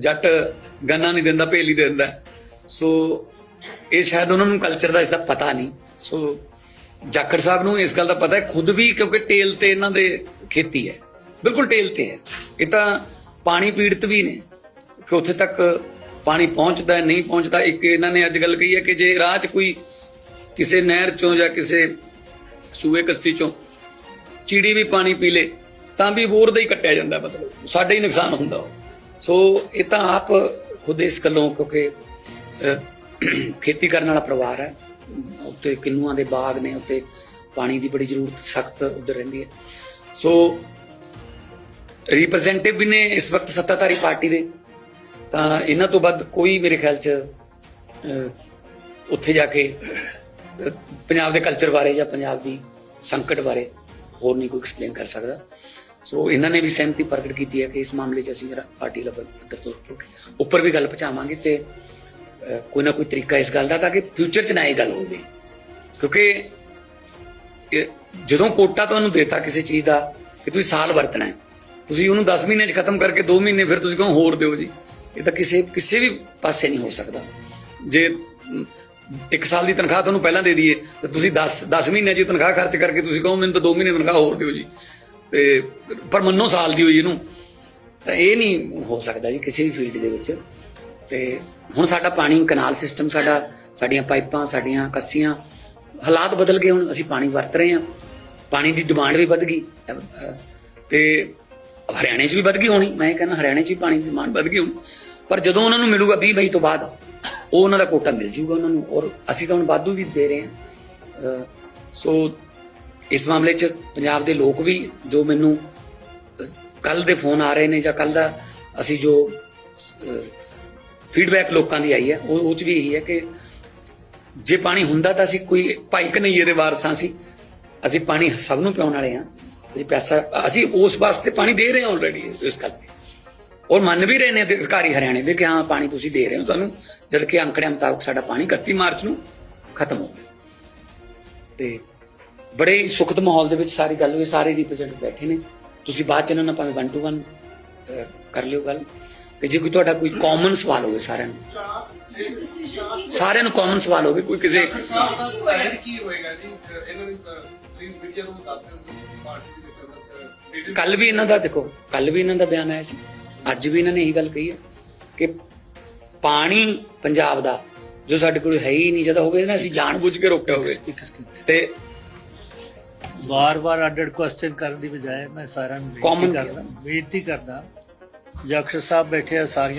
ਜੱਟ ਗੰਨਾ ਨਹੀਂ ਦਿੰਦਾ, ਭੇਲੀ ਦੇ ਦਿੰਦਾ। ਸੋ ਇਹ ਸ਼ਾਇਦ ਉਹਨਾਂ ਨੂੰ ਕਲਚਰ ਦਾ ਇਸ ਦਾ ਪਤਾ ਨਹੀਂ। ਸੋ ਜਾਖੜ ਸਾਹਿਬ ਨੂੰ ਇਸ ਗੱਲ ਦਾ ਪਤਾ ਹੈ, ਖੁਦ ਵੀ ਕਿਉਂਕਿ ਟੇਲ ਤੇ ਇਹਨਾਂ ਦੇ ਖੇਤੀ ਹੈ। ਬਿਲਕੁਲ ਟੇਲ ਤੇ ਹੈ। ਇਹ ਤਾਂ ਪਾਣੀ ਪੀੜਤ ਵੀ ਨੇ। ਕਿ ਉੱਥੇ ਤੱਕ ਪਾਣੀ ਪਹੁੰਚਦਾ ਹੈ, ਨਹੀਂ ਪਹੁੰਚਦਾ, ਇੱਕ ਇਹਨਾਂ ਨੇ ਅੱਜ ਗੱਲ ਕਹੀ ਹੈ ਕਿ ਜੇ ਰਾਹ 'ਚ ਕੋਈ ਕਿਸੇ ਨਹਿਰ ਚੋਂ ਜਾਂ ਕਿਸੇ ਸੂਏ ਕੱਸੀ ਚੋਂ ਚਿੜੀ ਵੀ ਪਾਣੀ ਪੀ ਲੇ, ਤਾਂ ਵੀ ਬੋਰ ਦਾ ਹੀ ਕੱਟਿਆ ਜਾਂਦਾ ਮਤਲਬ। ਸਾਡੇ ਹੀ ਨੁਕਸਾਨ ਹੁੰਦਾ ਉਹ। ਸੋ ਇਹ ਤਾਂ ਆਪ ਖੁਦ ਇਸ ਗੱਲੋਂ ਕਿਉਂਕਿ ਖੇਤੀ ਕਰਨ ਵਾਲਾ ਪਰਿਵਾਰ ਹੈ। ਉੱਤੇ ਕਿੰਨੂਆਂ ਦੇ ਬਾਗ ਨੇ, ਉੱਤੇ ਪਾਣੀ ਦੀ ਬੜੀ ਜ਼ਰੂਰਤ ਸਖਤ ਉਧਰ ਰਹਿੰਦੀ ਹੈ। ਸੋ ਰਿਪਰੈਜ਼ੈਂਟੇਟਿਵ ਵੀ ਨੇ ਇਸ ਵਕਤ ਸੱਤਾਧਾਰੀ ਪਾਰਟੀ ਦੇ। ਤਾਂ ਇਹਨਾਂ ਤੋਂ ਵੱਧ ਕੋਈ ਮੇਰੇ ਖਿਆਲ ਚ ਉੱਥੇ ਜਾ ਕੇ ਪੰਜਾਬ ਦੇ ਕਲਚਰ ਬਾਰੇ ਜਾਂ ਪੰਜਾਬ ਦੀ ਸੰਕਟ ਬਾਰੇ ਹੋਰ ਨਹੀਂ ਕੋਈ ਐਕਸਪਲੇਨ ਕਰ ਸਕਦਾ। ਸੋ ਇਹਨਾਂ ਨੇ ਵੀ ਸਹਿਮਤੀ ਪ੍ਰਗਟ ਕੀਤੀ ਹੈ ਕਿ ਇਸ ਮਾਮਲੇ 'ਚ ਅਸੀਂ ਪਾਰਟੀ ਲੈਵਲ ਪੱਧਰ ਤੋਂ ਉੱਪਰ- ਵੀ ਗੱਲ ਪਹੁੰਚਾਵਾਂਗੇ ਤੇ ਕੋਈ ਨਾ ਕੋਈ ਤਰੀਕਾ ਇਸ ਗੱਲ ਦਾ ਤਾਂ ਕਿ ਫਿਊਚਰ 'ਚ ਨਾ ਇਹ ਗੱਲ ਹੋਵੇ। ਕਿਉਂਕਿ ਜਦੋਂ ਕੋਟਾ ਤੁਹਾਨੂੰ ਦੇਤਾ ਕਿਸੇ ਚੀਜ਼ ਦਾ ਕਿ ਤੁਸੀਂ ਸਾਲ ਵਰਤਣਾ ਹੈ, ਤੁਸੀਂ ਉਹਨੂੰ 10 ਮਹੀਨੇ 'ਚ ਖਤਮ ਕਰਕੇ 2 ਮਹੀਨੇ ਫਿਰ ਤੁਸੀਂ ਕਹੋ ਹੋਰ ਦਿਓ ਜੀ? ਇਹ ਤਾਂ ਕਿਸੇ ਕਿਸੇ ਵੀ ਪਾਸੇ ਨਹੀਂ ਹੋ ਸਕਦਾ। ਜੇ ਇੱਕ ਸਾਲ ਦੀ ਤਨਖਾਹ ਤੁਹਾਨੂੰ ਪਹਿਲਾਂ ਦੇ ਦਈਏ, ਤੇ ਤੁਸੀਂ 10 10 ਮਹੀਨੇ 'ਚ ਤਨਖਾਹ ਖਰਚ ਕਰਕੇ ਤੁਸੀਂ ਕਹੋ ਮੈਨੂੰ ਤਾਂ 2 ਮਹੀਨੇ ਤਨਖਾਹ ਹੋਰ ਦਿਓ ਜੀ। ਤੇ ਪਰ ਮੰਨੋ ਸਾਲ ਦੀ ਹੋਈ ਇਹਨੂੰ। ਤਾਂ ਇਹ ਨਹੀਂ ਹੋ ਸਕਦਾ ਜੀ ਕਿਸੇ ਵੀ ਫੀਲਡ ਦੇ ਵਿੱਚ। ਤੇ ਹੁਣ ਸਾਡਾ ਪਾਣੀ ਕਨਾਲ ਸਿਸਟਮ ਸਾਡਾ ਸਾਡੀਆਂ ਪਾਈਪਾਂ ਸਾਡੀਆਂ ਕੱਸੀਆਂ ਹਾਲਾਤ ਬਦਲ ਗਏ ਹੁਣ ਅਸੀਂ ਪਾਣੀ ਵਰਤ ਰਹੇ ਹਾਂ। ਪਾਣੀ ਦੀ ਡਿਮਾਂਡ ਵੀ ਵੱਧ ਗਈ। ਅਹ, ਤੇ ਹਰਿਆਣੇ 'ਚ ਵੀ ਵੱਧ ਗਈ ਹੋਣੀ। ਮੈਂ ਇਹ ਕਹਿੰਦਾ ਹਰਿਆਣੇ 'ਚ ਵੀ ਪਾਣੀ ਦੀ ਡਿਮਾਂਡ ਵੱਧ ਗਈ ਹੋਣੀ। ਪਰ ਜਦੋਂ ਉਹਨਾਂ ਨੂੰ ਮਿਲੂਗਾ 20 ਮਈ ਤੋਂ ਬਾਅਦ ਉਹ ਉਹਨਾਂ ਦਾ ਕੋਟਾ ਮਿਲ ਜੂਗਾ ਉਹਨਾਂ ਨੂੰ। ਔਰ ਅਸੀਂ ਤਾਂ ਹੁਣ ਵਾਧੂ ਵੀ ਦੇ ਰਹੇ ਹਾਂ। ਸੋ ਇਸ ਮਾਮਲੇ 'ਚ ਪੰਜਾਬ ਦੇ ਲੋਕ ਵੀ ਜੋ ਮੈਨੂੰ ਕੱਲ ਦੇ ਫੋਨ ਆ ਰਹੇ ਨੇ ਜਾਂ ਕੱਲ ਦਾ ਅਸੀਂ ਜੋ ਫੀਡਬੈਕ ਲੋਕਾਂ ਦੀ ਆਈ ਹੈ, ਉਹ ਉਹ ਚ ਵੀ ਇਹੀ ਹੈ ਕਿ ਜੇ ਪਾਣੀ ਹੁੰਦਾ ਤਾਂ ਅਸੀਂ ਕੋਈ ਭਾਈ ਕਨਈਏ ਦੇ ਵਾਰਸਾਂ ਸੀ, ਅਸੀਂ ਪਾਣੀ ਸਭ ਨੂੰ ਪਿਆਉਣ ਵਾਲੇ ਹਾਂ, ਅਸੀਂ ਪੈਸਾ, ਅਸੀਂ ਉਸ ਵਾਸਤੇ ਪਾਣੀ ਦੇ ਰਹੇ ਹਾਂ ਆਲਰੇਡੀ ਇਸ ਗੱਲ ਤੇ। ਔਰ ਮੰਨ ਵੀ ਰਹੇ ਨੇ ਅਧਿਕਾਰੀ ਹਰਿਆਣੇ ਦੇ ਕਿ ਹਾਂ, ਪਾਣੀ ਤੁਸੀਂ ਦੇ ਰਹੇ ਹੋ ਸਾਨੂੰ ਜਦ ਕਿ ਅੰਕੜਿਆਂ ਮੁਤਾਬਕ ਸਾਡਾ ਪਾਣੀ 31 ਮਾਰਚ ਨੂੰ ਖਤਮ ਹੋ ਗਿਆ। ਤੇ ਬੜੇ ਹੀ ਸੁਖਦ ਮਾਹੌਲ ਦੇ ਵਿੱਚ ਸਾਰੀ ਗੱਲ ਹੋਈ, ਸਾਰੇ ਰਿਪਰੈਜ਼ੈਂਟ ਬੈਠੇ ਨੇ। ਤੁਸੀਂ ਬਾਅਦ ਚ ਇਹਨਾਂ ਨਾਲ ਭਾਵੇਂ 1 ਟੂ 1 ਕਰ ਲਿਓ ਗੱਲ। ਤੇ ਜੇ ਕੋਈ ਤੁਹਾਡਾ ਕੋਈ ਕਾਮਨ ਸਵਾਲ ਹੋਵੇ ਸਾਰਿਆਂ ਨੂੰ। ਸਾਰਿਆਂ ਨੂੰ ਕਾਮਨ ਸਵਾਲ ਹੋਵੇ, ਕੋਈ ਕਿਸੇ ਕੀ ਹੋਏਗਾ ਜੀ ਇਹਨਾਂ ਦੀ ਮੀਡੀਆ ਨੂੰ ਦੱਸ ਦਿਓ ਕੱਲ ਵੀ ਇਹਨਾਂ ਦਾ ਦੇਖੋ ਕੱਲ ਵੀ ਇਹਨਾਂ ਦਾ ਬਿਆਨ ਆਇਆ ਸੀ। ਅੱਜ ਵੀ ਇਹਨਾਂ ਨੇ ਇਹੀ ਗੱਲ ਕਹੀ ਹੈ ਕਿ ਪਾਣੀ ਪੰਜਾਬ ਦਾ, ਜੋ ਸਾਡੇ ਕੋਲ ਹੈ ਹੀ ਨਹੀਂ, ਜਦੋਂ ਹੋਵੇ ਨਾ ਅਸੀਂ ਜਾਣ ਜਾਣਬੁੱਝ ਕੇ ਰੋਕਿਆ ਹੋਵੇ। ਤੇ ਵਾਰ-ਵਾਰ ਅੱਡ-ਅੱਡ ਕੁਐਸਚਨ ਕਰਨ ਦੀ ਬਜਾਏ ਮੈਂ ਸਾਰਿਆਂ ਨੂੰ ਬੇਨਤੀ ਕਰਦਾ ਬੇਨਤੀ ਕਰਦਾ ਜਖਰ ਸਾਹਿਬ ਬੈਠੇ ਆ ਸਾਰੀਆਂ